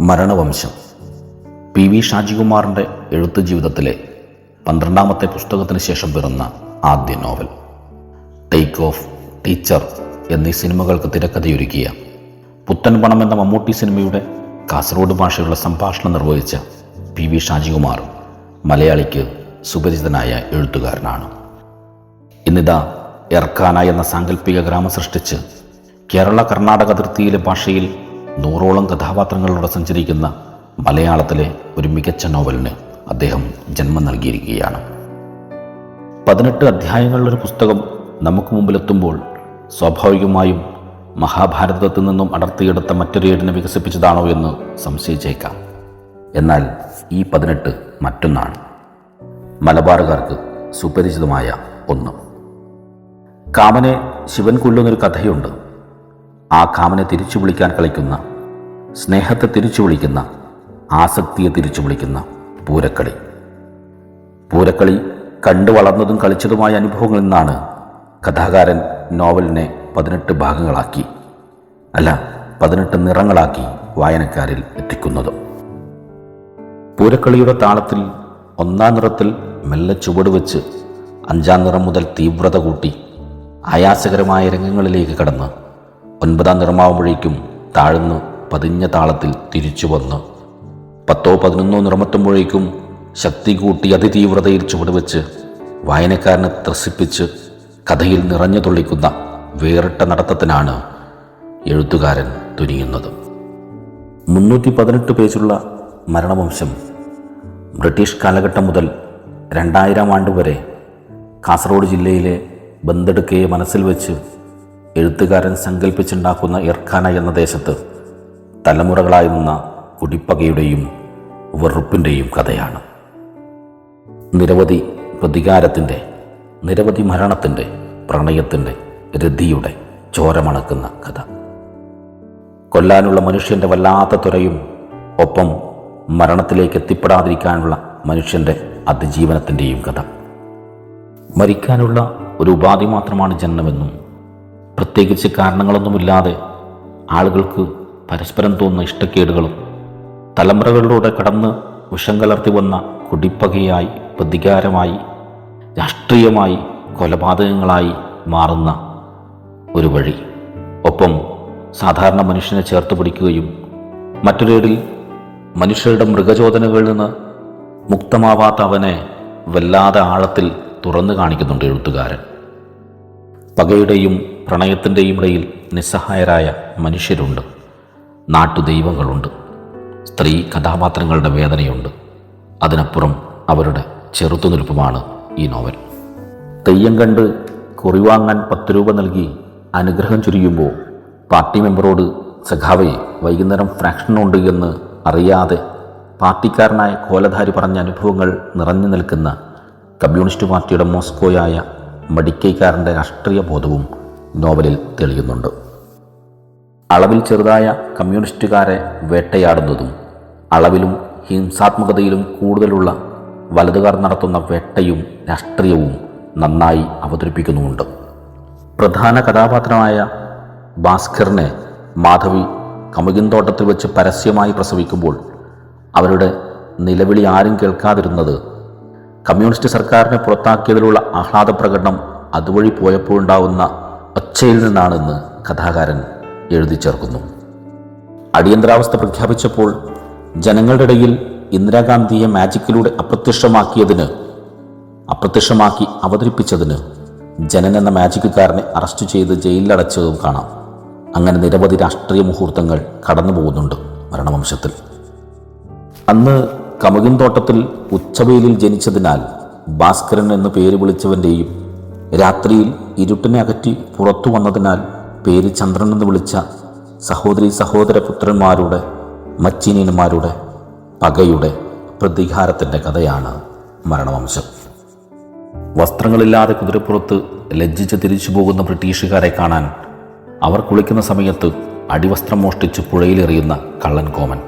മരണവംശം. P V ഷാജികുമാറിന്റെ എഴുത്ത് ജീവിതത്തിലെ പന്ത്രണ്ടാമത്തെ പുസ്തകത്തിന് ശേഷം പിറന്ന ആദ്യ നോവൽ. ടേക്ക് ഓഫ് ടീച്ചർ എന്നീ സിനിമകൾക്ക് തിരക്കഥയൊരുക്കിയ പുത്തൻ പണം എന്ന മമ്മൂട്ടി സിനിമയുടെ കാസർഗോഡ് ഭാഷയുള്ള സംഭാഷണം നിർവഹിച്ച പി വി ഷാജികുമാർ മലയാളിക്ക് സുപരിചിതനായ എഴുത്തുകാരനാണ്. ഇന്നിതാ എർക്കാന എന്ന സാങ്കല്പിക ഗ്രാമം സൃഷ്ടിച്ച് കേരള കർണാടക അതിർത്തിയിലെ ഭാഷയിൽ നൂറോളം കഥാപാത്രങ്ങളിലൂടെ സഞ്ചരിക്കുന്ന മലയാളത്തിലെ ഒരു മികച്ച നോവലിന് അദ്ദേഹം ജന്മം നൽകിയിരിക്കുകയാണ്. പതിനെട്ട് അധ്യായങ്ങളുള്ളൊരു പുസ്തകം നമുക്ക് മുമ്പിലെത്തുമ്പോൾ സ്വാഭാവികമായും മഹാഭാരതത്തിൽ നിന്നും അടർത്തിയെടുത്ത മറ്റൊരു ഏടിനെ വികസിപ്പിച്ചതാണോ എന്ന് സംശയിച്ചേക്കാം. എന്നാൽ ഈ പതിനെട്ട് മറ്റൊന്നാണ്. മലബാറുകാർക്ക് സുപരിചിതമായ ഒന്ന്. കാമനെ ശിവൻ കൊല്ലുന്നൊരു കഥയുണ്ട്. ആ കാമനെ തിരിച്ചു വിളിക്കാൻ കളിക്കുന്ന സ്നേഹത്തെ തിരിച്ചു വിളിക്കുന്ന ആസക്തിയെ തിരിച്ചു വിളിക്കുന്ന പൂരക്കളി. പൂരക്കളി കണ്ടു വളർന്നതും കളിച്ചതുമായ അനുഭവങ്ങളിൽ നിന്നാണ് കഥാകാരൻ നോവലിനെ പതിനെട്ട് ഭാഗങ്ങളാക്കി അല്ല പതിനെട്ട് നിറങ്ങളാക്കി വായനക്കാരിൽ എത്തിക്കുന്നത്. പൂരക്കളിയുടെ താളത്തിൽ ഒന്നാം നിറത്തിൽ മെല്ലെ ചുവട് വെച്ച് അഞ്ചാം നിറം മുതൽ തീവ്രത കൂട്ടി ആയാസകരമായ രംഗങ്ങളിലേക്ക് കടന്ന് ഒൻപതാം നിറമാവുമ്പോഴേക്കും താഴ്ന്ന് പതിഞ്ഞ താളത്തിൽ തിരിച്ചു വന്ന്. പത്തോ പതിനൊന്നോ നിറമെത്തുമ്പോഴേക്കും ശക്തി കൂട്ടി അതിതീവ്രതയിൽ ചുവടുവെച്ച് വായനക്കാരനെ ത്രസിപ്പിച്ച് കഥയിൽ നിറഞ്ഞു തുള്ളിക്കുന്ന വേറിട്ട നടത്തത്തിനാണ് എഴുത്തുകാരൻ തുനിയുന്നത്. മുന്നൂറ്റി പതിനെട്ട് പേജുള്ള മരണവംശം ബ്രിട്ടീഷ് കാലഘട്ടം മുതൽ രണ്ടായിരം ആണ്ട് വരെ കാസർഗോഡ് ജില്ലയിലെ ബന്തെടുക്കയെ മനസ്സിൽ വെച്ച് എഴുത്തുകാരൻ സങ്കല്പിച്ചുണ്ടാക്കുന്ന ഇർഖാന എന്ന ദേശത്ത് തലമുറകളായി നിന്ന കുടിപ്പകയുടെയും വെറുപ്പിന്റെയും കഥയാണ്. നിരവധി പ്രതികാരത്തിന്റെ നിരവധി മരണത്തിന്റെ പ്രണയത്തിന്റെ രതിയുടെ ചോരമണക്കുന്ന കഥ. കൊല്ലാനുള്ള മനുഷ്യന്റെ വല്ലാത്ത തുരയും ഒപ്പം മരണത്തിലേക്ക് എത്തിപ്പെടാതിരിക്കാനുള്ള മനുഷ്യന്റെ അതിജീവനത്തിന്റെയും കഥ. മരിക്കാനുള്ള ഒരു ഉപാധി മാത്രമാണ് ജന്മമെന്നും പ്രത്യേകിച്ച് കാരണങ്ങളൊന്നുമില്ലാതെ ആളുകൾക്ക് പരസ്പരം തോന്നുന്ന ഇഷ്ടക്കേടുകളും തലമുറകളിലൂടെ കടന്ന് വിഷം കലർത്തി വന്ന കുടിപ്പകയായി പ്രതികാരമായി രാഷ്ട്രീയമായി കൊലപാതകങ്ങളായി മാറുന്ന ഒരു വഴി. ഒപ്പം സാധാരണ മനുഷ്യനെ ചേർത്ത് പിടിക്കുകയും മറ്റൊരേടിൽ മനുഷ്യരുടെ മൃഗചോദനകളിൽ നിന്ന് മുക്തമാവാത്ത അവനെ വല്ലാതെ ആഴത്തിൽ തുറന്നു കാണിക്കുന്നുണ്ട് എഴുത്തുകാരൻ. പകയുടെയും പ്രണയത്തിന്റെയും ഇടയിൽ നിസ്സഹായരായ മനുഷ്യരുണ്ട്. നാട്ടുദൈവങ്ങളുണ്ട്. സ്ത്രീ കഥാപാത്രങ്ങളുടെ വേദനയുണ്ട്. അതിനപ്പുറം അവരുടെ ചെറുത്തുനിൽപ്പുമാണ് ഈ നോവൽ. തെയ്യം കണ്ട് കുറിവാങ്ങാൻ പത്ത് രൂപ നൽകി അനുഗ്രഹം ചുരിയുമ്പോൾ പാർട്ടി മെമ്പറോട് സഖാവെ വൈകുന്നേരം ഫ്രാക്ഷനുണ്ട് എന്ന് അറിയാതെ പാർട്ടിക്കാരനായ കോലധാരി പറഞ്ഞ അനുഭവങ്ങൾ നിറഞ്ഞു നിൽക്കുന്ന കമ്മ്യൂണിസ്റ്റ് പാർട്ടിയുടെ മോസ്കോയായ മടിക്കൈക്കാരന്റെ രാഷ്ട്രീയ ബോധവും നോവലിൽ തെളിയുന്നുണ്ട്. അളവിൽ ചെറുതായ കമ്മ്യൂണിസ്റ്റുകാരെ വേട്ടയാടുന്നതും അളവിലും ഹിംസാത്മകതയിലും കൂടുതലുള്ള വലതുകാർ നടത്തുന്ന വേട്ടയും രാഷ്ട്രീയവും നന്നായി അവതരിപ്പിക്കുന്നുമുണ്ട്. പ്രധാന കഥാപാത്രമായ ഭാസ്കറിനെ മാധവി കമുകിൻതോട്ടത്തിൽ വെച്ച് പരസ്യമായി പ്രസവിക്കുമ്പോൾ അവരുടെ നിലവിളി ആരും കേൾക്കാതിരുന്നത് കമ്മ്യൂണിസ്റ്റ് സർക്കാരിനെ പുറത്താക്കിയതിലുള്ള ആഹ്ലാദ പ്രകടനം അതുവഴി പോയപ്പോഴുണ്ടാവുന്ന ഒച്ചയിൽ നിന്നാണെന്ന് കഥാകാരൻ എഴുതി ചേർക്കുന്നു. അടിയന്തരാവസ്ഥ പ്രഖ്യാപിച്ചപ്പോൾ ജനങ്ങളുടെ ഇടയിൽ ഇന്ദിരാഗാന്ധിയെ മാജിക്കിലൂടെ അപ്രത്യക്ഷമാക്കിയതിന് അപ്രത്യക്ഷമാക്കി അവതരിപ്പിച്ചതിന് ജനൻ എന്ന മാജിക്കുകാരനെ അറസ്റ്റ് ചെയ്ത് ജയിലിലടച്ചതും കാണാം. അങ്ങനെ നിരവധി രാഷ്ട്രീയ മുഹൂർത്തങ്ങൾ കടന്നു പോകുന്നുണ്ട് മരണവംശത്തിൽ. അന്ന് കമുകിൻ തോട്ടത്തിൽ ഉച്ചവെയിലിൽ ജനിച്ചതിനാൽ ഭാസ്കരൻ എന്ന് പേര് വിളിച്ചവന്റെയും രാത്രിയിൽ ഇരുട്ടിനെ അകറ്റി പുറത്തു വന്നതിനാൽ പേര് ചന്ദ്രൻ എന്ന് വിളിച്ച സഹോദരി സഹോദര പുത്രന്മാരുടെ മച്ചീനന്മാരുടെ പകയുടെ പ്രതികാരത്തിന്റെ കഥയാണ് മരണവംശം. വസ്ത്രങ്ങളില്ലാതെ കുതിരപ്പുറത്ത് ലജ്ജിച്ച് തിരിച്ചു പോകുന്ന ബ്രിട്ടീഷുകാരെ കാണാൻ അവർ കുളിക്കുന്ന സമയത്ത് അടിവസ്ത്രം മോഷ്ടിച്ച് പുഴയിലെറിയുന്ന കള്ളൻ കോമൻ.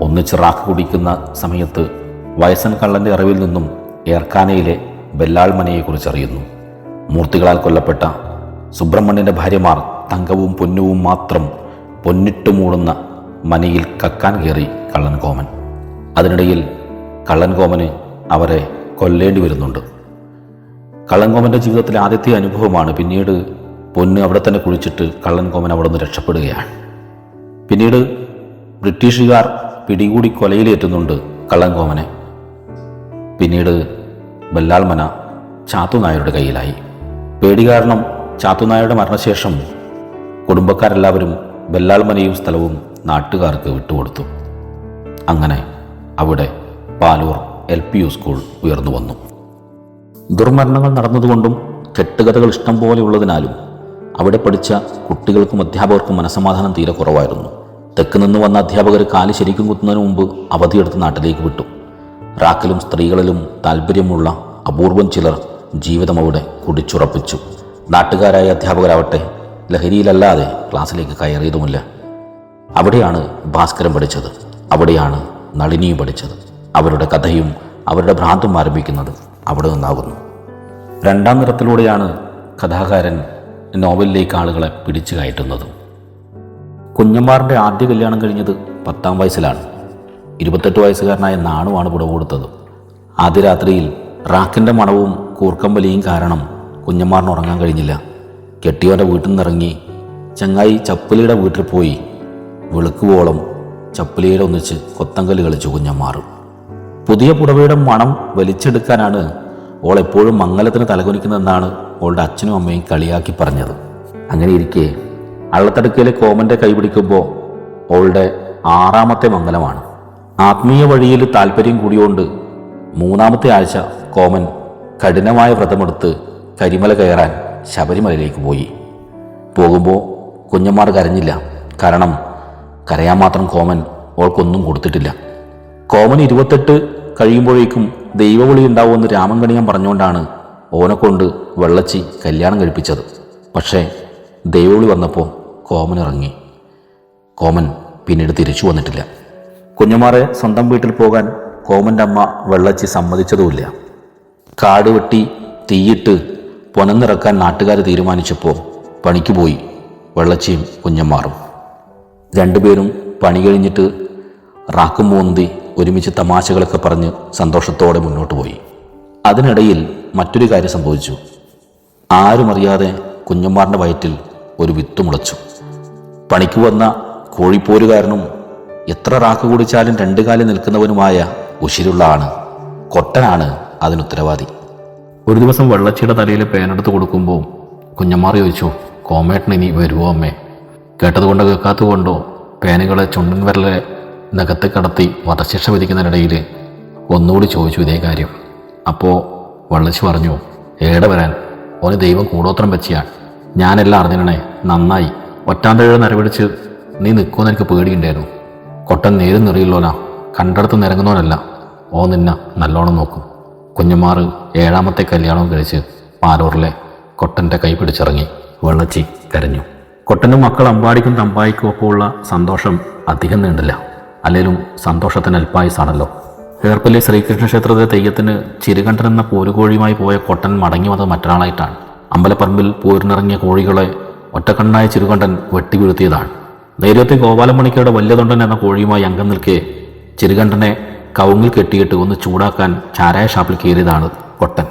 ഒന്നിച്ച് റാഖ് കുടിക്കുന്ന സമയത്ത് വയസ്സൻ കള്ളന്റെ അറിവിൽ നിന്നും ഏർക്കാനയിലെ ബെല്ലാൾമനയെക്കുറിച്ച് അറിയുന്നു മൂർത്തികളാൽ കൊല്ലപ്പെട്ട സുബ്രഹ്മണ്യന്റെ ഭാര്യമാർ തങ്കവും പൊന്നുവും മാത്രം പൊന്നിട്ട് മൂടുന്ന മനയിൽ കക്കാൻ കയറി കള്ളൻകോമൻ അതിനിടയിൽ കള്ളൻകോമന് അവരെ കൊല്ലേണ്ടി വരുന്നുണ്ട്. കള്ളൻകോമന്റെ ജീവിതത്തിലെ ആദ്യത്തെ അനുഭവമാണ് പിന്നീട് പൊന്ന് അവിടെ തന്നെ കുഴിച്ചിട്ട് കള്ളൻകോമൻ അവിടെ നിന്ന് രക്ഷപ്പെടുകയാണ്. പിന്നീട് ബ്രിട്ടീഷുകാർ പിടികൂടി കൊലയിലേറ്റുന്നുണ്ട് കള്ളങ്കോമനെ പിന്നീട് ബല്ലാൽമന ചാത്തുനായരുടെ കയ്യിലായി. പേടി കാരണം ചാത്തുനായരുടെ മരണശേഷം കുടുംബക്കാരെല്ലാവരും ബല്ലാൽമനയും സ്ഥലവും നാട്ടുകാർക്ക് വിട്ടുകൊടുത്തു. അങ്ങനെ അവിടെ Palur L P U school ഉയർന്നു വന്നു. ദുർമരണങ്ങൾ നടന്നതുകൊണ്ടും കെട്ടുകഥകൾ ഇഷ്ടം പോലെയുള്ളതിനാലും അവിടെ പഠിച്ച കുട്ടികൾക്കും അധ്യാപകർക്കും മനസമാധാനം തീരെ കുറവായിരുന്നു. തെക്ക് നിന്ന് വന്ന അധ്യാപകർ കാൽ ശരിക്കും കുത്തുന്നതിന് മുമ്പ് അവധിയെടുത്ത് നാട്ടിലേക്ക് വിട്ടു. റാക്കിലും സ്ത്രീകളിലും താല്പര്യമുള്ള അപൂർവം ചിലർ ജീവിതം അവിടെ കുടിച്ചുറപ്പിച്ചു. നാട്ടുകാരായ അധ്യാപകരാവട്ടെ ലഹരിയിലല്ലാതെ ക്ലാസ്സിലേക്ക് കയറിയതുമില്ല. അവിടെയാണ് ഭാസ്കരൻ പഠിച്ചത്. അവിടെയാണ് നളിനിയും പഠിച്ചത്. അവരുടെ കഥയും അവരുടെ ഭ്രാന്തും ആരംഭിക്കുന്നത് അവിടെ നിന്നാകുന്നു. രണ്ടാം നിറത്തിലൂടെയാണ് കഥാകാരൻ നോവലിലേക്ക് ആളുകളെ പിടിച്ചു കയറ്റുന്നത്. കുഞ്ഞമ്മാറിന്റെ ആദ്യ കല്യാണം കഴിഞ്ഞത് പത്താം വയസ്സിലാണ്. ഇരുപത്തെട്ട് വയസ്സുകാരനായ നാണുവാണ് പുടവ് കൊടുത്തത്. ആദ്യ രാത്രിയിൽ റാക്കിന്റെ മണവും കൂർക്കമ്പലിയും കാരണം കുഞ്ഞമ്മാറിന് ഉറങ്ങാൻ കഴിഞ്ഞില്ല. കെട്ടിയവന്റെ വീട്ടിൽ നിന്നിറങ്ങി ചങ്ങായി ചപ്പലിയുടെ വീട്ടിൽ പോയി വെളുക്കുവോളം ചപ്പലിയുടെ ഒന്നിച്ച് കൊത്തങ്കൽ കളിച്ചു കുഞ്ഞമ്മാറ്. പുതിയ പുടവയുടെ മണം വലിച്ചെടുക്കാനാണ് ഓൾ എപ്പോഴും മംഗലത്തിന് തലകുനിക്കുന്നതെന്നാണ് ഓളുടെ അച്ഛനും അമ്മയും കളിയാക്കി പറഞ്ഞത്. അങ്ങനെ ഇരിക്കെ അള്ളത്തടുക്കയിലെ കോമന്റെ കൈപിടിക്കുമ്പോൾ അവളുടെ ആറാമത്തെ മംഗലമാണ്. ആത്മീയ വഴിയിൽ താല്പര്യം കൂടിയോണ്ട് മൂന്നാമത്തെ ആഴ്ച കോമൻ കഠിനമായ വ്രതമെടുത്ത് കരിമല കയറാൻ ശബരിമലയിലേക്ക് പോയി. പോകുമ്പോൾ കുഞ്ഞന്മാർ കരഞ്ഞില്ല. കാരണം കരയാൻ മാത്രം കോമൻ ഓൾക്കൊന്നും കൊടുത്തിട്ടില്ല. കോമൻ ഇരുപത്തെട്ട് കഴിയുമ്പോഴേക്കും ദൈവവിളി ഉണ്ടാവുമെന്ന് രാമൻ കണിയാൻ പറഞ്ഞുകൊണ്ടാണ് ഓനെക്കൊണ്ട് വെള്ളച്ചി കല്യാണം കഴിപ്പിച്ചത്. പക്ഷേ ദൈവവിളി വന്നപ്പോൾ കോമൻ ഇറങ്ങി. കോമൻ പിന്നീട് തിരിച്ചു വന്നിട്ടില്ല. കുഞ്ഞുമാറെ സ്വന്തം വീട്ടിൽ പോകാൻ കോമന്റെ അമ്മ വെള്ളച്ചി സമ്മതിച്ചതുമില്ല. കാട് വെട്ടി തീയിട്ട് പൊനന്നിറക്കാൻ നാട്ടുകാർ തീരുമാനിച്ചപ്പോൾ പണിക്ക് പോയി വെള്ളച്ചിയും കുഞ്ഞന്മാറും രണ്ടുപേരും പണി കഴിഞ്ഞിട്ട് റാക്കും മൂന്തി ഒരുമിച്ച് തമാശകളൊക്കെ പറഞ്ഞ് സന്തോഷത്തോടെ മുന്നോട്ട് പോയി. അതിനിടയിൽ മറ്റൊരു കാര്യം സംഭവിച്ചു. ആരുമറിയാതെ കുഞ്ഞന്മാറിന്റെ വയറ്റിൽ ഒരു വിത്ത് മുളച്ചു. പണിക്ക് വന്ന കോഴിപ്പോരുകാരനും എത്ര റാക്ക് കുടിച്ചാലും രണ്ടു കാലിൽ നിൽക്കുന്നവനുമായ ഉശിരുള്ള ആണ് കൊട്ടനാണ് അതിനുത്തരവാദി ഒരു ദിവസം വെള്ളച്ചിയുടെ തലയിൽ പേനെടുത്ത് കൊടുക്കുമ്പോൾ കുഞ്ഞമ്മാർ ചോദിച്ചു കോമേട്ടൻ ഇനി വരുമോ അമ്മേ? കേട്ടതുകൊണ്ടോ കേൾക്കാത്തതുകൊണ്ടോ പേനുകളെ ചുണ്ടൻ വിരലെ നഖത്ത് കടത്തി വധശിക്ഷ വിധിക്കുന്നതിനിടയിൽ ഒന്നുകൂടി ചോദിച്ചു ഇതേ കാര്യം. അപ്പോൾ വള്ളച്ചി പറഞ്ഞു ഏടെ വരാൻ? ഓന് ദൈവം കൂടോത്രം വെച്ചിയാണ് ഞാനെല്ലാം അറിഞ്ഞിരണേ നന്നായി. ഒറ്റാന്തഴ നരപിടിച്ച് നീ നിൽക്കുമെന്ന് എനിക്ക് പേടിയുണ്ടായിരുന്നു. കൊട്ടൻ നേരം നിറയില്ലോനാ കണ്ടടത്ത് നിരങ്ങുന്നവനല്ല. ഓ നിന്ന നല്ലോണം നോക്കും. കുഞ്ഞുമാർ ഏഴാമത്തെ കല്യാണം കഴിച്ച് പാലൂറിലെ കൊട്ടന്റെ കൈ പിടിച്ചിറങ്ങി വെള്ളച്ചി കരഞ്ഞു. കൊട്ടനും മക്കൾ അമ്പാടിക്കും തമ്പായിക്കും ഒക്കെ ഉള്ള സന്തോഷം അധികം നീണ്ടില്ല. അല്ലെങ്കിലും സന്തോഷത്തിന് അൽപ്പായുസാണല്ലോ ഏർപ്പള്ളി ശ്രീകൃഷ്ണ ക്ഷേത്രത്തിലെ തെയ്യത്തിന് ചിരുകണ്ഠൻ എന്ന പോരുകോഴിയുമായി പോയ കൊട്ടൻ മടങ്ങി വന്നത് മറ്റൊരാളായിട്ടാണ്. അമ്പലപ്പറമ്പിൽ പോരിനിറങ്ങിയ കോഴികളെ ഒറ്റക്കണ്ണായ ചിരുകണ്ഠൻ വെട്ടിവീഴ്ത്തിയതാണ്. ധൈര്യത്തിൽ ഗോപാലമണിക്കയുടെ വല്യതൊണ്ടൻ എന്ന കോഴിയുമായി അംഗം നിൽക്കെ ചെറുകണ്ടനെ കവുങ്ങിൽ കെട്ടിയിട്ട് ഒന്ന് ചൂടാക്കാൻ ചാരായ ഷാപ്പിൽ കയറിയതാണ് കൊട്ടൻ.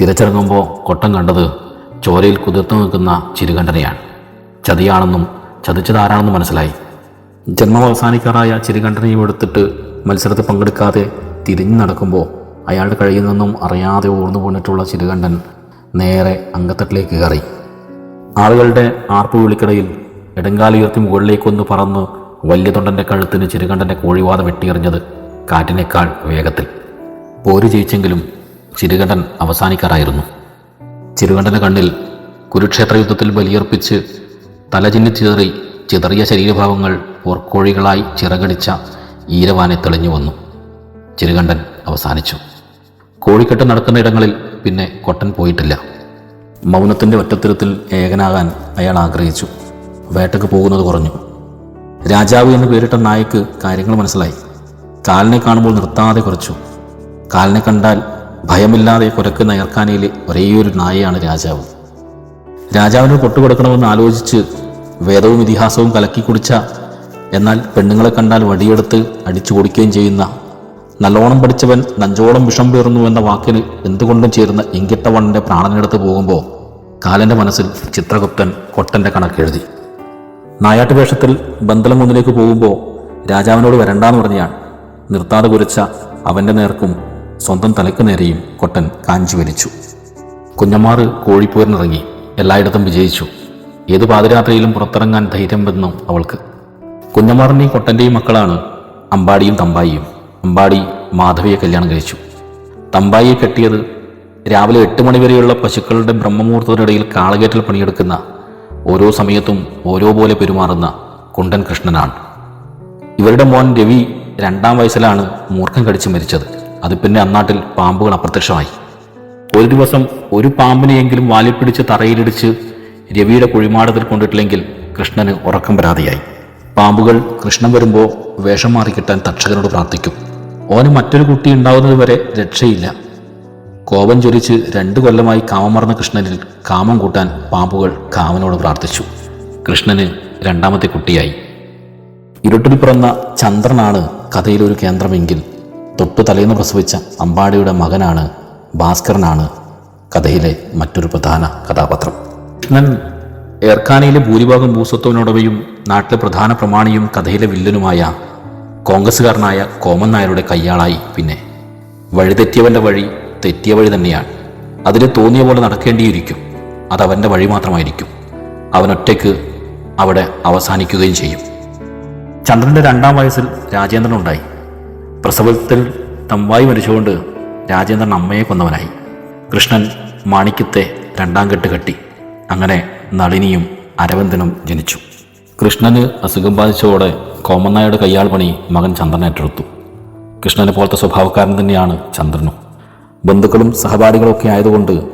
തിരച്ചിറങ്ങുമ്പോൾ കൊട്ടൻ കണ്ടത് ചോരയിൽ കുതിർത്തു നിൽക്കുന്ന ചിരുകണ്ഠനെയാണ് ചതിയാണെന്നും ചതിച്ചതാരാണെന്നും മനസ്സിലായി. ജന്മം അവസാനിക്കാറായ ചിരുകണ്ഠനെയും എടുത്തിട്ട് മത്സരത്തിൽ പങ്കെടുക്കാതെ തിരിഞ്ഞു നടക്കുമ്പോൾ അയാളുടെ കഴിയിൽ നിന്നും അറിയാതെ ഊർന്നു പോന്നിട്ടുള്ള ചിരുകണ്ഠൻ നേരെ അങ്കത്തട്ടിലേക്ക് കയറി. ആളുകളുടെ ആർപ്പ് വിളിക്കിടയിൽ ഇടങ്കാലുയർത്തി മുകളിലേക്കൊന്ന് പറന്ന് വലിയ തൊണ്ടന്റെ കഴുത്തിന് ചിരുകണ്ഠന്റെ കോഴിവാത വെട്ടിയെറിഞ്ഞത് കാറ്റിനേക്കാൾ വേഗത്തിൽ. പോര് ജയിച്ചെങ്കിലും ചിരുകണ്ഠൻ അവസാനിക്കാറായിരുന്നു. ചിരുകണ്ഠന്റെ കണ്ണിൽ കുരുക്ഷേത്ര യുദ്ധത്തിൽ ബലിയർപ്പിച്ച് തലചിന്നി ചിതറി ചിതറിയ ശരീരഭാവങ്ങൾ പോർക്കോഴികളായി ചിറകടിച്ച ഈരവാനെ തെളിഞ്ഞു വന്നു. ചിരുകണ്ഠൻ അവസാനിച്ചു. കോഴിക്കെട്ട് നടക്കുന്ന ഇടങ്ങളിൽ പിന്നെ കൊട്ടൻ പോയിട്ടില്ല. മൗനത്തിന്റെ ഒറ്റത്തിരത്തിൽ ഏകനാകാൻ അയാൾ ആഗ്രഹിച്ചു. വേട്ടയ്ക്ക് പോകുന്നത് കുറഞ്ഞു. രാജാവ് എന്ന് പേരിട്ട നായക്ക് കാര്യങ്ങൾ മനസ്സിലായി. കാലിനെ കാണുമ്പോൾ നിർത്താതെ കുറച്ചു. കാലിനെ കണ്ടാൽ ഭയമില്ലാതെ കുരക്കുന്ന ഏർക്കാനയിലെ ഒരേയൊരു നായയാണ് രാജാവ്. രാജാവിന് കൊട്ടുകൊടുക്കണമെന്ന് ആലോചിച്ച് വേദവും ഇതിഹാസവും കലക്കി കുടിച്ച എന്നാൽ പെണ്ണുങ്ങളെ കണ്ടാൽ വടിയെടുത്ത് അടിച്ചു കൊടുക്കുകയും ചെയ്യുന്ന നല്ലോണം പഠിച്ചവൻ നഞ്ചോളം വിഷം പേറുന്നു എന്ന വാക്കിന് എന്തുകൊണ്ടും ചേരുന്ന ഇങ്കിട്ടവണ്ണന്റെ പ്രാണനെടുത്ത് പോകുമ്പോൾ കാലന്റെ മനസ്സിൽ ചിത്രഗുപ്തൻ കൊട്ടന്റെ കണക്കെഴുതി നായാട്ട് വേഷത്തിൽ ബന്തലംകുന്നിലേക്ക് പോകുമ്പോൾ രാജാവിനോട് വരണ്ടാന്ന് പറഞ്ഞാൽ നിർത്താതെ കുരച്ച അവന്റെ നേർക്കും സ്വന്തം തലയ്ക്ക് നേരെയും കൊട്ടൻ കാഞ്ചി വലിച്ചു. കുഞ്ഞമാർ കോഴിപ്പോരിനിറങ്ങി എല്ലായിടത്തും വിജയിച്ചു. ഏത് പാതിരാത്രിയിലും പുറത്തിറങ്ങാൻ ധൈര്യം വന്നു അവൾക്ക്. കുഞ്ഞമാറിന്റെയും കൊട്ടന്റെയും മക്കളാണ് അമ്പാടിയും തമ്പായിയും. അമ്പാടി മാധവിയെ കല്യാണം കഴിച്ചു. തമ്പായിയെ കെട്ടിയത് രാവിലെ എട്ട് മണിവരെയുള്ള പശുക്കളുടെ ബ്രഹ്മമുഹൂർത്തത്തിനിടയിൽ കാളകേറ്റൽ പണിയെടുക്കുന്ന ഓരോ സമയത്തും ഓരോ പോലെ പെരുമാറുന്ന കുണ്ടൻ കൃഷ്ണനാണ്. ഇവരുടെ മോൻ രവി രണ്ടാം വയസ്സിലാണ് മൂർഖം കടിച്ച് മരിച്ചത്. അത് പിന്നെ അന്നാട്ടിൽ പാമ്പുകൾ അപ്രത്യക്ഷമായി. ഒരു ദിവസം ഒരു പാമ്പിനെയെങ്കിലും വാലിപ്പിടിച്ച് തറയിലിടിച്ച് രവിയുടെ കുഴിമാടത്തിൽ കൊണ്ടിട്ടില്ലെങ്കിൽ കൃഷ്ണന് ഉറക്കം വരാതെയായി പാമ്പുകൾ കൃഷ്ണൻ വരുമ്പോൾ വേഷം മാറി കിട്ടാൻ തക്ഷകനോട് പ്രാർത്ഥിക്കും. ഓന് മറ്റൊരു കുട്ടി ഉണ്ടാവുന്നത് വരെ രക്ഷയില്ല. കോപം ചൊരിച്ച് രണ്ടു കൊല്ലമായി കാമം മറന്ന കൃഷ്ണനിൽ കാമം കൂട്ടാൻ പാമ്പുകൾ കാമനോട് പ്രാർത്ഥിച്ചു. കൃഷ്ണന് രണ്ടാമത്തെ കുട്ടിയായി. ഇരുട്ടിൽ പിറന്ന ചന്ദ്രനാണ് കഥയിലെ ഒരു കേന്ദ്രമെങ്കിൽ തൊട്ടു തലേന്ന് പ്രസവിച്ച അമ്പാടിയുടെ മകനാണ് ഭാസ്കരനാണ് കഥയിലെ മറ്റൊരു പ്രധാന കഥാപാത്രം. കൃഷ്ണൻ ഏർക്കാനയിലെ ഭൂരിഭാഗം ഭൂസ്വത്വനോടവയും നാട്ടിലെ പ്രധാന പ്രമാണിയും കഥയിലെ വില്ലനുമായ കോൺഗ്രസ്സുകാരനായ കോമൻ നായരുടെ കയ്യാളായി. പിന്നെ വഴിതെറ്റിയവന്റെ വഴി തെറ്റിയ വഴി തന്നെയാണ്. അതിന് തോന്നിയ പോലെ നടക്കേണ്ടിയിരിക്കും. അത് അവന്റെ വഴി മാത്രമായിരിക്കും. അവനൊറ്റയ്ക്ക് അവിടെ അവസാനിക്കുകയും ചെയ്യും. ചന്ദ്രന്റെ രണ്ടാം വയസ്സിൽ രാജേന്ദ്രൻ ഉണ്ടായി. പ്രസവത്തിൽ തമ്പായി മരിച്ചുകൊണ്ട് രാജേന്ദ്രൻ അമ്മയെ കൊന്നവനായി. കൃഷ്ണൻ മാണിക്യത്തെ രണ്ടാം കെട്ട് കെട്ടി. അങ്ങനെ നളിനിയും അരവിന്ദനും ജനിച്ചു. കൃഷ്ണന് അസുഖം ബാധിച്ചതോടെ കോമന്നായുടെ കയ്യാൾ പണി മകൻ ചന്ദ്രൻ ഏറ്റെടുത്തു. കൃഷ്ണനെ പോലത്തെ സ്വഭാവക്കാരൻ തന്നെയാണ് ചന്ദ്രനും. ബന്ധുക്കളും സഹപാഠികളും ഒക്കെ ആയതുകൊണ്ട്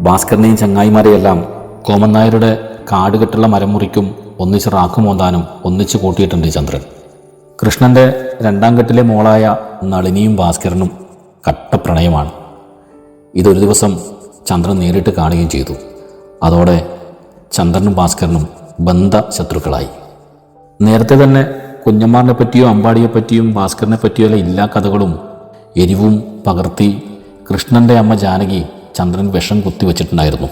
ഭാസ്കരനെയും ചങ്ങായിമാരെയെല്ലാം കോമന്നായരുടെ കാടുകെട്ടുള്ള മരം മുറിക്കും ഒന്നിച്ച് റാക്കുമോന്താനും ഒന്നിച്ച് കൂട്ടിയിട്ടുണ്ട് ചന്ദ്രൻ. കൃഷ്ണന്റെ രണ്ടാം കെട്ടിലെ മോളായ നളിനിയും ഭാസ്കരനും കട്ടപ്രണയമാണ്. ഇതൊരു ദിവസം ചന്ദ്രൻ നേരിട്ട് കാണുകയും ചെയ്തു. അതോടെ ചന്ദ്രനും ഭാസ്കരനും ബന്ധ ശത്രുക്കളായി നേരത്തെ തന്നെ കുഞ്ഞമ്മാറിനെ പറ്റിയോ അമ്പാടിയെ പറ്റിയും ഭാസ്കരനെ പറ്റിയോ അല്ല എല്ലാ കഥകളും എരിവും പകർത്തി കൃഷ്ണന്റെ അമ്മ ജാനകി ചന്ദ്രൻ വിഷം കുത്തിവെച്ചിട്ടുണ്ടായിരുന്നു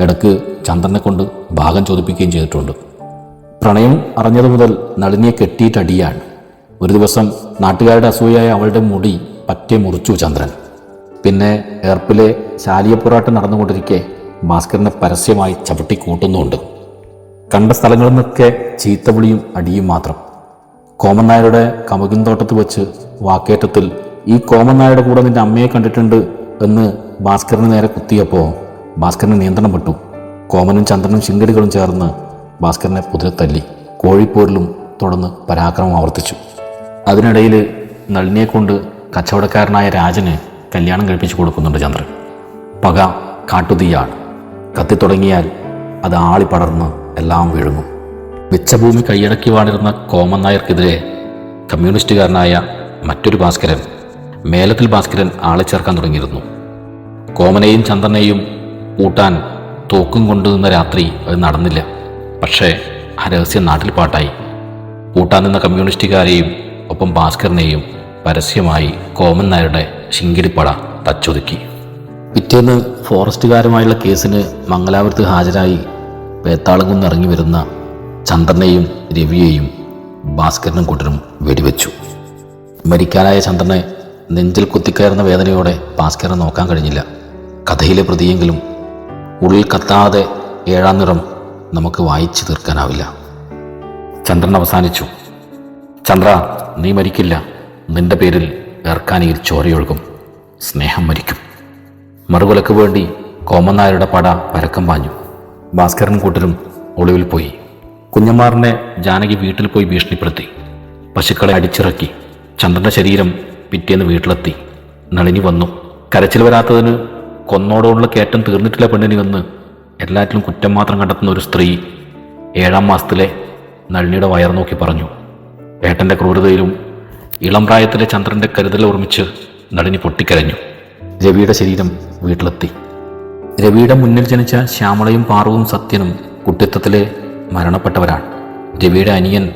ഇടയ്ക്ക് ചന്ദ്രനെ കൊണ്ട് ഭാഗം ചോദിപ്പിക്കുകയും ചെയ്തിട്ടുണ്ട്. പ്രണയം അറിഞ്ഞതു മുതൽ നളിനിയെ കെട്ടിയിട്ടടിയാണ് ഒരു ദിവസം നാട്ടുകാരുടെ അസൂയായ അവളുടെ മുടി പറ്റേ മുറിച്ചു ചന്ദ്രൻ. പിന്നെ ഏർപ്പിലെ ശാലിയപ്പുറാട്ട് നടന്നുകൊണ്ടിരിക്കെ ഭാസ്കരനെ പരസ്യമായി ചവിട്ടി കൂട്ടുന്നുമുണ്ട്. കണ്ട സ്ഥലങ്ങളിൽ നിന്നൊക്കെ ചീത്തവിളിയും അടിയും മാത്രം. കോമൻ നായരുടെ കമുകിൻ തോട്ടത്ത് വെച്ച് വാക്കേറ്റത്തിൽ ഈ കോമൻ നായരുടെ കൂടെ നിന്റെ അമ്മയെ കണ്ടിട്ടുണ്ട് എന്ന് ഭാസ്കരന് നേരെ കുത്തിയപ്പോൾ ഭാസ്കരന് നിയന്ത്രണം പെട്ടു കോമനും ചന്ദ്രനും ശിങ്കടികളും ചേർന്ന് ഭാസ്കരനെ പുതിരെ തല്ലി കോഴിപ്പോരിലും തുടർന്ന് പരാക്രമം ആവർത്തിച്ചു. അതിനിടയിൽ നളിനിയെ കൊണ്ട് കച്ചവടക്കാരനായ രാജന് കല്യാണം കഴിപ്പിച്ചു കൊടുക്കുന്നുണ്ട് ചന്ദ്രൻ. പക കാട്ടുതീയാണ്. കത്തിത്തുടങ്ങിയാൽ അത് ആളിപ്പടർന്ന് എല്ലാം വീഴുന്നു മിച്ചഭൂമി കൈയടക്കി വാണിരുന്ന കോമൻ നായർക്കെതിരെ കമ്മ്യൂണിസ്റ്റുകാരനായ മറ്റൊരു ഭാസ്കരൻ മേലത്തിൽ ഭാസ്കരൻ ആളെ ചേർക്കാൻ തുടങ്ങിയിരുന്നു. കോമനെയും ചന്ദ്രനെയും കൂട്ടാൻ തോക്കും കൊണ്ടുനിന്ന രാത്രി അത് നടന്നില്ല. പക്ഷേ ആ രഹസ്യം നാട്ടിൽ പാട്ടായി. കൂട്ടാൻ നിന്ന കമ്മ്യൂണിസ്റ്റുകാരെയും ഒപ്പം ഭാസ്കരനെയും പരസ്യമായി കോമൻ നായരുടെ ശിങ്കിടിപ്പട തച്ചൊതുക്കി. പിറ്റേന്ന് ഫോറസ്റ്റുകാരുമായുള്ള കേസിന് മംഗലാപുരത്ത് ഹാജരായി പേത്താളംകുന്ന് ഇറങ്ങി വരുന്ന ചന്ദ്രനെയും രവിയെയും ഭാസ്കരനും കൂട്ടരും വെടിവെച്ചു. മരിക്കാനായ ചന്ദ്രനെ നെഞ്ചിൽ കുത്തിക്കയറുന്ന വേദനയോടെ ഭാസ്കരനെ നോക്കാൻ കഴിഞ്ഞില്ല. കഥയിലെ പ്രതിയെങ്കിലും ഉള്ളിൽ കത്താതെ ഏഴാം നിറം നമുക്ക് വായിച്ചു തീർക്കാനാവില്ല. ചന്ദ്രൻ അവസാനിച്ചു. ചന്ദ്ര നീ മരിക്കില്ല. നിന്റെ പേരിൽ ഏർക്കാനിയിൽ ചോരയൊഴുകും. സ്നേഹം മരിക്കും. മറുകുലക്ക് വേണ്ടി കോമനായരുടെ പട പരക്കം പാഞ്ഞു. ഭാസ്കരൻ കൂട്ടരും ഒളിവിൽ പോയി. കുഞ്ഞമ്മാറിനെ ജാനകി വീട്ടിൽ പോയി ഭീഷണിപ്പെടുത്തി. പശുക്കളെ അടിച്ചിറക്കി. ചന്ദ്രന്റെ ശരീരം പിറ്റേന്ന് വീട്ടിലെത്തി. നളിനി വന്നു. കരച്ചിൽ വരാത്തതിന് കൊന്നോടോടുള്ള കയറ്റം തീർന്നിട്ടില്ല പെണ്ണിനി വന്ന് എല്ലാറ്റിലും കുറ്റം മാത്രം കണ്ടെത്തുന്ന ഒരു സ്ത്രീ ഏഴാം മാസത്തിലെ നളിനിയുടെ വയർ നോക്കി പറഞ്ഞു. ഏട്ടന്റെ ക്രൂരതയിലും ഇളം പ്രായത്തിലെ ചന്ദ്രന്റെ കരുതൽ ഓർമ്മിച്ച് നളിനി പൊട്ടിക്കരഞ്ഞു. രവിയുടെ ശരീരം വീട്ടിലെത്തി. രവിയുടെ മുന്നിൽ ജനിച്ച ശ്യാമളയും പാറുവും സത്യനും കുട്ടിത്തത്തിലെ മരണപ്പെട്ടവരാണ്. രവിയുടെ അനിയൻ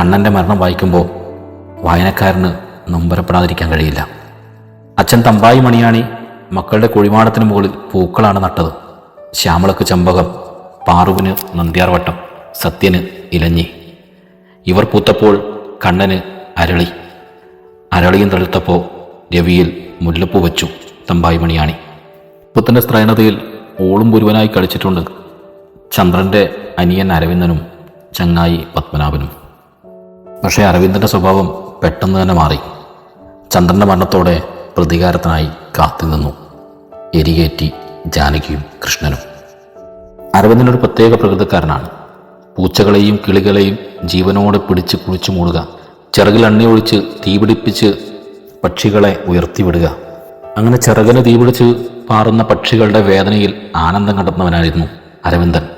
കണ്ണന്റെ മരണം വായിക്കുമ്പോൾ വായനക്കാരന് നൊമ്പരപ്പെടാതിരിക്കാൻ കഴിയില്ല. അച്ഛൻ തമ്പായി മണിയാണി മക്കളുടെ കുഴിമാടത്തിന് മുകളിൽ പൂക്കളാണ് നട്ടത്. ശ്യാമളക്ക് ചമ്പകം പാറുവിന് നന്ദ്യാർവട്ടം സത്യന് ഇലഞ്ഞി. ഇവർ പൂത്തപ്പോൾ കണ്ണന് അരളി. അരളിയും തളിർത്തപ്പോൾ രവിയിൽ മുല്ലപ്പൂ വച്ചു തമ്പായി മണിയാണി. പുത്തന്റെ സ്ത്രൈണതയിൽ ഓളും പുരുവനായി കളിച്ചിട്ടുണ്ട്. ചന്ദ്രന്റെ അനിയൻ അരവിന്ദനും ചങ്ങായി പത്മനാഭനും. പക്ഷേ അരവിന്ദന്റെ സ്വഭാവം പെട്ടെന്ന് തന്നെ മാറി. ചന്ദ്രന്റെ മരണത്തോടെ പ്രതികാരത്തിനായി കാത്തുനിന്നു എരികേറ്റി ജാനകിയും കൃഷ്ണനും. അരവിന്ദൻ ഒരു പ്രത്യേക പ്രകൃതക്കാരനാണ്. പൂച്ചകളെയും കിളികളെയും ജീവനോടെ പിടിച്ച് കുഴിച്ചു മൂടുക ചിറകിൽ എണ്ണ ഒഴിച്ച് തീപിടിപ്പിച്ച് പക്ഷികളെ ഉയർത്തിവിടുക അങ്ങനെ ചിറകിന് തീപിടിച്ച് പാറുന്ന പക്ഷികളുടെ വേദനയിൽ ആനന്ദം കണ്ടെത്തുന്നവനായിരുന്നു അരവിന്ദൻ.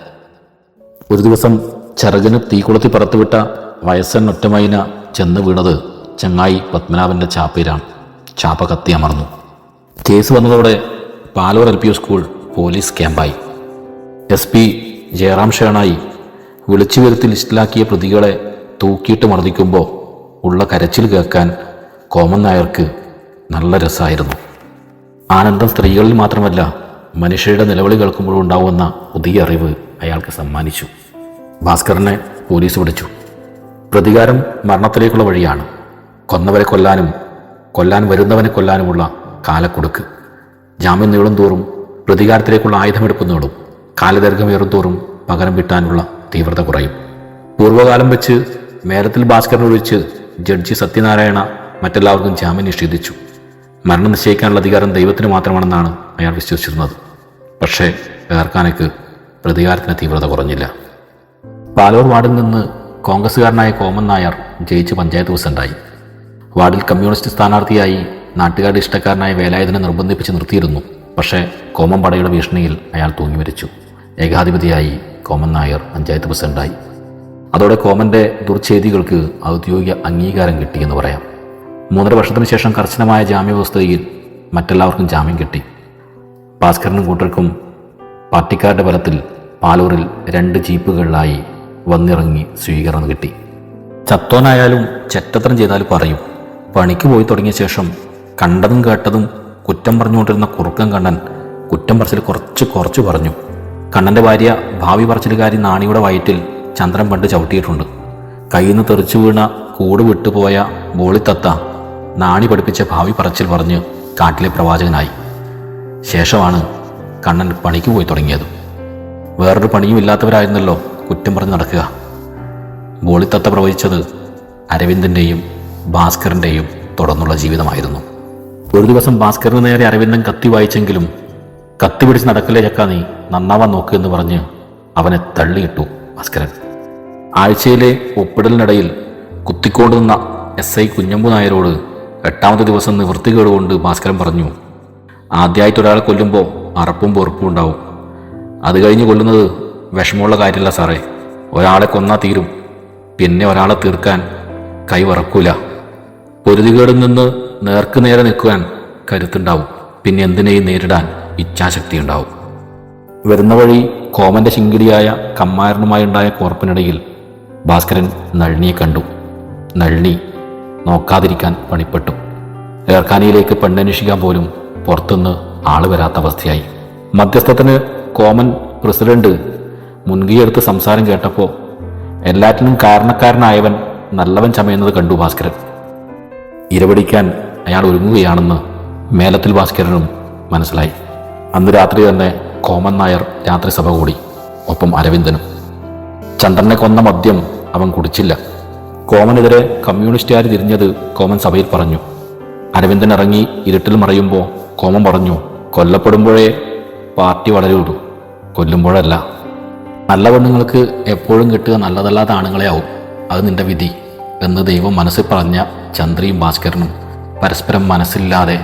ഒരു ദിവസം ചിറകിന് തീക്കുളത്തി കൊളുത്തി പറത്തുവിട്ട വയസ്സൻ ഒറ്റമൈന ചെന്ന് വീണത് ചങ്ങായി പത്മനാഭന്റെ ചാപ്പയിലാണ്. ചാപ്പ കത്തി അമർന്നു. കേസ് വന്നതോടെ Palur L P school police ക്യാമ്പായി. S P Jayaram Shenoy വിളിച്ചു വരുത്തി ലിസ്റ്റിലാക്കിയ പ്രതികളെ തൂക്കിയിട്ട് മർദ്ദിക്കുമ്പോൾ ഉള്ള കരച്ചിൽ കേൾക്കാൻ കോമൻ നായർക്ക് നല്ല രസമായിരുന്നു. ആനന്ദം സ്ത്രീകളിൽ മാത്രമല്ല മനുഷ്യരുടെ നിലവിളി കേൾക്കുമ്പോഴും ഉണ്ടാവുന്ന പുതിയ അറിവ് അയാൾക്ക് സമ്മാനിച്ചു. ഭാസ്കറിനെ പോലീസ് പിടിച്ചു പ്രതികാരം മരണത്തിലേക്കുള്ള വഴിയാണ്. കൊന്നവരെ കൊല്ലാനും കൊല്ലാൻ വരുന്നവനെ കൊല്ലാനുമുള്ള കാലക്കൊടുക്ക്. ജാമ്യം നീളും തോറും പ്രതികാരത്തിലേക്കുള്ള ആയുധമെടുപ്പ് നേടും കാലദൈർഘ്യമേറും തോറും പകരം വിട്ടാനുള്ള തീവ്രത കുറയും. പൂർവകാലം വെച്ച് മേരത്തിൽ ഭാസ്കറിനെ ഒഴിച്ച് ജഡ്ജി സത്യനാരായണ മറ്റെല്ലാവർക്കും ജാമ്യം നിഷേധിച്ചു. മരണം നിശ്ചയിക്കാനുള്ള അധികാരം ദൈവത്തിന് മാത്രമാണെന്നാണ് അയാൾ വിശ്വസിച്ചിരുന്നത്. പക്ഷേ വേർക്കാനയ്ക്ക് പ്രതികാരത്തിന് തീവ്രത കുറഞ്ഞില്ല. പാലോർ വാർഡിൽ നിന്ന് കോൺഗ്രസ്സുകാരനായ കോമൻ നായർ ജയിച്ച് പഞ്ചായത്ത് പ്രസിഡന്റായി. വാർഡിൽ കമ്മ്യൂണിസ്റ്റ് സ്ഥാനാർത്ഥിയായി നാട്ടുകാരുടെ ഇഷ്ടക്കാരനായ വേലായുധനെ നിർബന്ധിപ്പിച്ച് നിർത്തിയിരുന്നു. പക്ഷേ കോമൻ പടയുടെ ഭീഷണിയിൽ അയാൾ തൂങ്ങി മരിച്ചു. ഏകാധിപതിയായി കോമൻ നായർ പഞ്ചായത്ത് പ്രസിഡന്റായി. അതോടെ കോമന്റെ ദുർച്ഛേദികൾക്ക് ഔദ്യോഗിക അംഗീകാരം കിട്ടിയെന്ന് പറയാം. മൂന്നര വർഷത്തിനു ശേഷം കർശനമായ ജാമ്യവ്യവസ്ഥയിൽ മറ്റെല്ലാവർക്കും ജാമ്യം കിട്ടി. ഭാസ്കരനും കൂട്ടർക്കും പാർട്ടിക്കാരുടെ ബലത്തിൽ പാലൂരിൽ രണ്ട് ജീപ്പുകളിലായി വന്നിറങ്ങി സ്വീകരണം കിട്ടി. ചത്തോനായാലും ചെറ്റത്തരം ചെയ്താലും പറയും. പണിക്ക് പോയി തുടങ്ങിയ ശേഷം കണ്ടതും കേട്ടതും കുറ്റം പറഞ്ഞുകൊണ്ടിരുന്ന കുറുക്കൻ കണ്ണൻ കുറ്റം പറച്ചിൽ കുറച്ച് കുറച്ച് പറഞ്ഞു. കണ്ണന്റെ ഭാര്യ ഭാവി പറച്ചിലുകാരി നാണിയുടെ വയറ്റിൽ ചന്ദ്രൻ പണ്ട് ചവിട്ടിയിട്ടുണ്ട്. കയ്യിൽ നിന്ന് തെറിച്ചു വീണ കൂട് വിട്ടുപോയ ബോളിത്തത്ത നാണി പഠിപ്പിച്ച ഭാവി പറച്ചിൽ പറഞ്ഞ് കാട്ടിലെ പ്രവാചകനായി. ശേഷമാണ് കണ്ണൻ പണിക്ക് പോയി തുടങ്ങിയത്. വേറൊരു പണിയും ഇല്ലാത്തവരായിരുന്നല്ലോ കുറ്റം പറഞ്ഞ് നടക്കുക. ബോളിത്തത്ത പ്രവചിച്ചത് അരവിന്ദന്റെയും ഭാസ്കറിന്റെയും തുടർന്നുള്ള ജീവിതമായിരുന്നു. ഒരു ദിവസം ഭാസ്കറിന് നേരെ അരവിന്ദൻ കത്തി വായിച്ചെങ്കിലും കത്തി പിടിച്ച് നടക്കലേ ചക്ക നീ? നന്നാവാൻ നോക്ക് എന്ന് പറഞ്ഞ് അവനെ തള്ളിയിട്ടു ഭാസ്കരൻ. ആഴ്ചയിലെ ഒപ്പിടലിനിടയിൽ കുത്തിക്കൊണ്ട് നിന്ന എസ് ഐ കുഞ്ഞമ്പു നായരോട് എട്ടാമത്തെ ദിവസം നിവൃത്തികേട് കൊണ്ട് ഭാസ്കരൻ പറഞ്ഞു ആദ്യമായിട്ട് ഒരാളെ കൊല്ലുമ്പോൾ അറപ്പും പൊറുപ്പും ഉണ്ടാവും. അത് കഴിഞ്ഞ് കൊല്ലുന്നത് വിഷമമുള്ള കാര്യമല്ല സാറേ. ഒരാളെ കൊന്നാൽ തീരും. പിന്നെ ഒരാളെ തീർക്കാൻ കൈ വറക്കൂല. പൊരുതികേടിൽ നിന്ന് നേർക്ക് നേരെ നിൽക്കുവാൻ കരുത്തുണ്ടാവും. പിന്നെ എന്തിനേയും നേരിടാൻ ഇച്ഛാശക്തി ഉണ്ടാവും. വരുന്ന വഴി കോമന്റെ ശിങ്കിടിയായ കമ്മാരനുമായുണ്ടായ കോർപ്പിനിടയിൽ ഭാസ്കരൻ നളിനിയെ കണ്ടു. നളിനി നോക്കാതിരിക്കാൻ പണിപ്പെട്ടു. ഏർക്കാനിയിലേക്ക് പെണ്ണന്വേഷിക്കാൻ പോലും പുറത്തുനിന്ന് ആൾ വരാത്ത അവസ്ഥയായി. മധ്യസ്ഥത്തിന് കോമൻ പ്രസിഡന്റ് മുൻകൈയെടുത്ത് സംസാരം കേട്ടപ്പോൾ എല്ലാറ്റിനും കാരണക്കാരനായവൻ നല്ലവൻ ചമയുന്നത് കണ്ടു ഭാസ്കരൻ. ഇരപിടിക്കാൻ അയാൾ ഒരുങ്ങുകയാണെന്ന് മേലത്തിൽ ഭാസ്കരനും മനസ്സിലായി. അന്ന് രാത്രി തന്നെ കോമൻ നായർ രാത്രി സഭ കൂടി ഒപ്പം അരവിന്ദനും. ചന്ദ്രനെ കൊന്ന മദ്യം അവൻ കുടിച്ചില്ല. കോമനെതിരെ കമ്മ്യൂണിസ്റ്റുകാർ തിരിഞ്ഞത് കോമൻ സഭയിൽ പറഞ്ഞു. അരവിന്ദൻ ഇറങ്ങി ഇരുട്ടിൽ മറയുമ്പോൾ കോമൻ പറഞ്ഞു കൊല്ലപ്പെടുമ്പോഴേ പാർട്ടി വളരുള്ളൂ. കൊല്ലുമ്പോഴല്ല. നല്ല പെണ്ണുങ്ങൾക്ക് എപ്പോഴും കിട്ടുക നല്ലതല്ലാത്ത ആണുങ്ങളെ ആവും. അത് നിന്റെ വിധി എന്ന് ദൈവം മനസ്സിൽ പറഞ്ഞ ചന്ദ്രയും ഭാസ്കരനും പരസ്പരം മനസ്സില്ലാതെ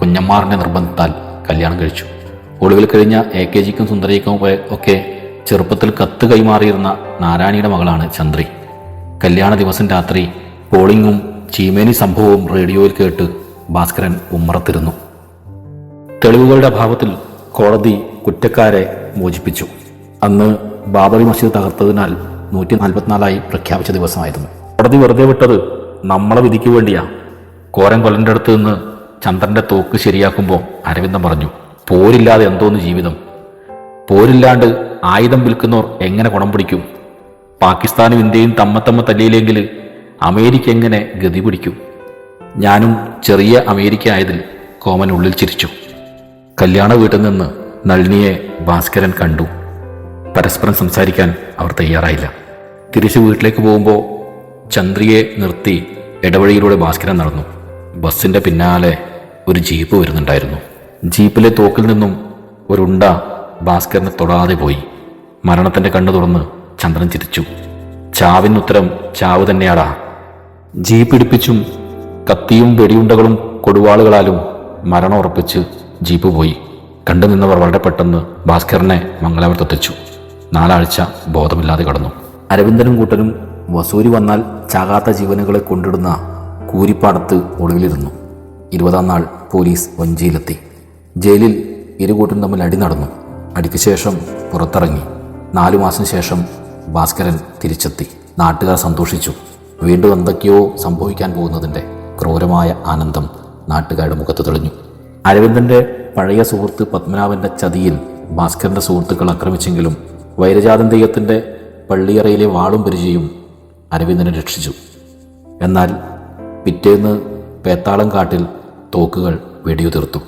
കുഞ്ഞന്മാറിന്റെ നിർബന്ധത്താൽ കല്യാണം കഴിച്ചു. ഒളിവിൽ കഴിഞ്ഞ എ കെ ജിക്കും സുന്ദരിക്കും ഒക്കെ ചെറുപ്പത്തിൽ കത്ത് കൈമാറിയിരുന്ന നാരായണിയുടെ മകളാണ് ചന്ദ്രി. കല്യാണ ദിവസം രാത്രി പോളിങ്ങും ചീമേനി സംഭവവും റേഡിയോയിൽ കേട്ട് ഭാസ്കരൻ ഉമ്മറത്തിരുന്നു. തെളിവുകളുടെ അഭാവത്തിൽ കോടതി കുറ്റക്കാരെ മോചിപ്പിച്ചു. അന്ന് ബാബറി മസ്ജിദ് തകർത്തതിനാൽ നൂറ്റി നാൽപ്പത്തിനാലായി പ്രഖ്യാപിച്ച ദിവസമായിരുന്നു. കോടതി വെറുതെ വിട്ടത് നമ്മളെ വിധിക്ക് വേണ്ടിയാ. കോരൻ കൊല്ലന്റെ അടുത്ത് നിന്ന് ചന്ദ്രന്റെ തോക്ക് ശരിയാക്കുമ്പോൾ അരവിന്ദൻ പറഞ്ഞു പോരില്ലാതെ എന്തോന്ന് ജീവിതം? പോരില്ലാണ്ട് ആയുധം വിൽക്കുന്നവർ എങ്ങനെ ഗുണം പിടിക്കും? പാകിസ്ഥാനും ഇന്ത്യയും തമ്മത്തമ്മ തമ്മ തല്ലിയില്ലെങ്കിൽ അമേരിക്ക എങ്ങനെ ഗതി പിടിക്കും? ഞാനും ചെറിയ അമേരിക്ക ആയതിൽ കോമൻ ഉള്ളിൽ ചിരിച്ചു. കല്യാണ വീട്ടിൽ നിന്ന് നളിനിയെ ഭാസ്കരൻ കണ്ടു. പരസ്പരം സംസാരിക്കാൻ അവർ തയ്യാറായില്ല. തിരിച്ച് വീട്ടിലേക്ക് പോകുമ്പോൾ ചന്ദ്രിയെ നിർത്തി ഇടവഴിയിലൂടെ ഭാസ്കരൻ നടന്നു. ബസ്സിന്റെ പിന്നാലെ ഒരു ജീപ്പ് വരുന്നുണ്ടായിരുന്നു. ജീപ്പിലെ തോക്കിൽ നിന്നും ഒരുണ്ട ഭാസ്കരനെ തൊടാതെ പോയി. മരണത്തിന്റെ കണ്ണു തുറന്ന് ചന്ദ്രൻ ചിരിച്ചു. ചാവിനുത്തരം ചാവ് തന്നെയാടാ. ജീപ്പ് ഇടിപ്പിച്ചും കത്തിയും വെടിയുണ്ടകളും കൊടുവാളുകളാലും മരണം ഉറപ്പിച്ച് ജീപ്പ് പോയി. കണ്ടു നിന്നവർ വളരെ പെട്ടെന്ന് ഭാസ്കറിനെ മംഗലാപുരത്തെത്തിച്ചു നാലാഴ്ച ബോധമില്ലാതെ കടന്നു. അരവിന്ദനും കൂട്ടനും വസൂരി വന്നാൽ ചാകാത്ത ജീവനുകളെ കൊണ്ടിടുന്ന കൂരിപ്പാടത്ത് ഒളിവിലിരുന്നു ഇരുപതാം നാൾ പോലീസ് വഞ്ചിയിലെത്തി. ജയിലിൽ ഇരുകൂട്ടും തമ്മിൽ അടി നടന്നു. അടിക്ക് ശേഷം പുറത്തിറങ്ങി. നാലു മാസം ശേഷം ഭാസ്കരൻ തിരിച്ചെത്തി. നാട്ടുകാർ സന്തോഷിച്ചു. വീണ്ടും എന്തൊക്കെയോ സംഭവിക്കാൻ പോകുന്നതിന്റെ ക്രൂരമായ ആനന്ദം നാട്ടുകാരുടെ മുഖത്ത് തെളിഞ്ഞു. അരവിന്ദന്റെ പഴയ സുഹൃത്ത് പത്മനാഭന്റെ ചതിയിൽ ഭാസ്കരന്റെ സുഹൃത്തുക്കൾ ആക്രമിച്ചെങ്കിലും വൈരജാതൻ തെയ്യത്തിന്റെ പള്ളിയറയിലെ വാളും പരിചയും അരവിന്ദനെ രക്ഷിച്ചു. എന്നാൽ പിറ്റേന്ന് പേത്താളം കാട്ടിൽ തോക്കുകൾ വെടിയുതിർത്തു.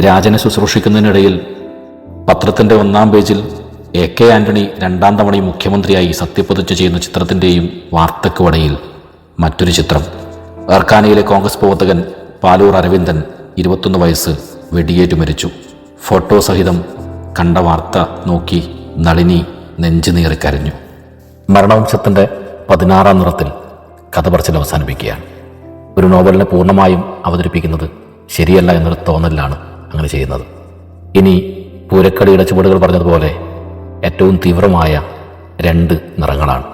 രാജനെ ശുശ്രൂഷിക്കുന്നതിനിടയിൽ പത്രത്തിന്റെ ഒന്നാം പേജിൽ എ കെ ആന്റണി രണ്ടാം തവണയും മുഖ്യമന്ത്രിയായി സത്യപ്രതിജ്ഞ ചെയ്യുന്ന ചിത്രത്തിന്റെയും വാർത്തക്കുവടയിൽ മറ്റൊരു ചിത്രം. ഏർക്കാനയിലെ കോൺഗ്രസ് പ്രവർത്തകൻ പാലൂർ അരവിന്ദൻ ഇരുപത്തൊന്ന് വയസ്സ് വെടിയേറ്റു മരിച്ചു. ഫോട്ടോ സഹിതം കണ്ട വാർത്ത നോക്കി നളിനി നെഞ്ചു കരഞ്ഞു. മരണവംശത്തിന്റെ പതിനാറാം നിറത്തിൽ കഥ പറച്ചിൽ അവസാനിപ്പിക്കുകയാണ്. ഒരു നോവലിനെ പൂർണമായും അവതരിപ്പിക്കുന്നത് ശരിയല്ല എന്നൊരു തോന്നലിലാണ് അങ്ങനെ ചെയ്യുന്നത്. ഇനി പൂരക്കടിയുടെ ചുവടുകൾ പറഞ്ഞതുപോലെ ഏറ്റവും തീവ്രമായ രണ്ട് നിറങ്ങളാണ്.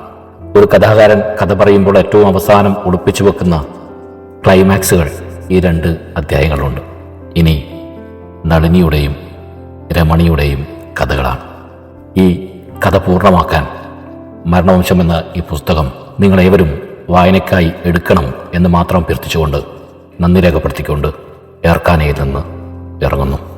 ഒരു കഥാകാരൻ കഥ പറയുമ്പോൾ ഏറ്റവും അവസാനം ഒളിപ്പിച്ചു വെക്കുന്ന ക്ലൈമാക്സുകൾ ഈ രണ്ട് അധ്യായങ്ങളുണ്ട് ഇനി നളിനിയുടെയും രമണിയുടെയും കഥകളാണ്. ഈ കഥ പൂർണമാക്കാൻ മരണവംശം എന്ന ഈ പുസ്തകം നിങ്ങളേവരും വായനയ്ക്കായി എടുക്കണം എന്ന് മാത്രം അഭ്യർത്ഥിച്ചുകൊണ്ട് നന്ദി രേഖപ്പെടുത്തിക്കൊണ്ട് ഏർക്കാനയിൽ നിന്ന് ഇറങ്ങുന്നു.